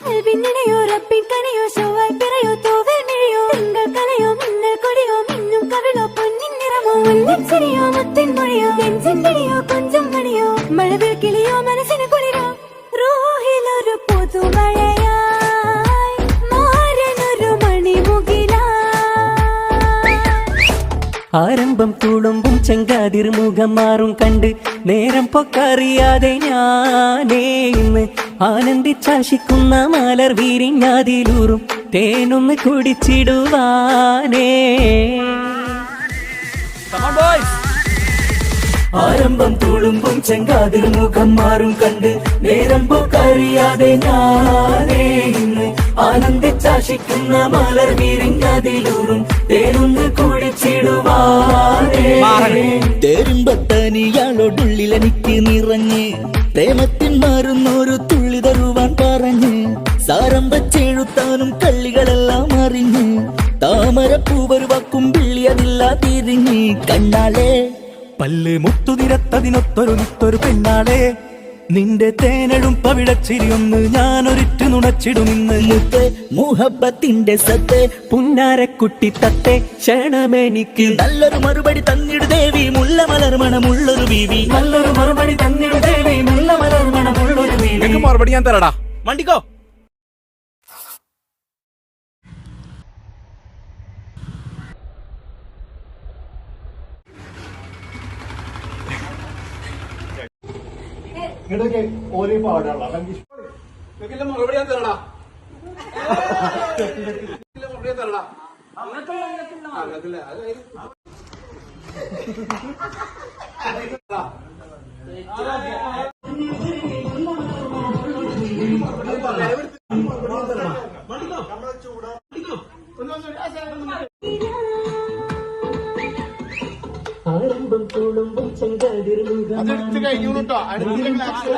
കൽവിനിണയോ റബ്ബിൻ കനിയോ ചൊവ്വാൽ പിറയോ തൂവൽ മിഴിയോ തിങ്കൾ കൊടിയോ മിന്നും കവിളോ പൊന്നിൻ നിറമോ മുല്ലച്ചിരിയോ മുത്തിൻ മൊഴിയോ നെഞ്ചിൻ പിടിയോ കൊഞ്ചം മഴവിൽ കിളിയോ മനസ്സിന് കുളിരോ. റൂഹിലൊരു മണിമുകിലായി. ആരംഭം തുളുമ്പും ചെങ്കാതിർ മുഖം മാറും കണ്ട് നേരം പൊക്കറിയാതെ ഞാനേ ഇന്ന് ആനന്ദിച്ചാശിക്കുന്ന മലർ വീരിഞ്ഞാതിലൂറും തേനൊന്ന് കുടിച്ചിടുവാനേ. ആരംഭം തുളുമ്പും ചെങ്കാതിൽ മുഖം മാറും കണ്ട് നേരം പോക്കറിയാതെ ഞാനേ ഇന്ന് ആനന്ദിച്ചാശിക്കുന്ന മലർ വീരിഞ്ഞാതിലൂറും തേനൊന്ന് കുടിച്ചിടുവാനേ. തേരുമ്പത്തനിയാളോടുള്ളിൽ എനിക്ക് നിറഞ്ഞ് പ്രേമത്തിൻ മാറുന്നൊരു തുള്ളി തരുവാൻ പറഞ്ഞ് സാരം വച്ചെഴുത്താനും കള്ളികളെല്ലാം അറിഞ്ഞ് താമരപ്പൂവൊരു വാക്കും പിള്ളിയതില്ല തിരിഞ്ഞ് കണ്ണാളെ. പല്ല് മുത്തുനിരത്തതിനൊത്തൊരു നിത്തൊരു പെണ്ണാളെ. നിന്റെ തേനഴും പവിടച്ചിരിയൊന്ന് ഞാനൊരിറ്റു നുണച്ചിടുമിന്ന് മുത്ത് മുഹബത്തിന്റെ സത്തെ. പുന്നാരക്കുട്ടി തത്തെ ക്ഷണമെനിക്ക് നല്ലൊരു മറുപടി തന്നിടു ദേവി മുല്ല മലർമണമുള്ളൊരു ബീവി. നല്ലൊരു മറുപടി തന്നിടു ദേവി നിനക്ക് മറുപടി ഞാൻ തരടാ. വണ്ടിക്കോ നിനക്കില്ല മറുപടി ഞാൻ തരടാ. മറുപടി ഞാൻ തരടാ. ആ, തുളുമ്പും ചെങ്കാതിർ അതെടുത്ത് കഴിഞ്ഞു കേട്ടോ അടുത്ത ക്ലാസ്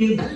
നല്ല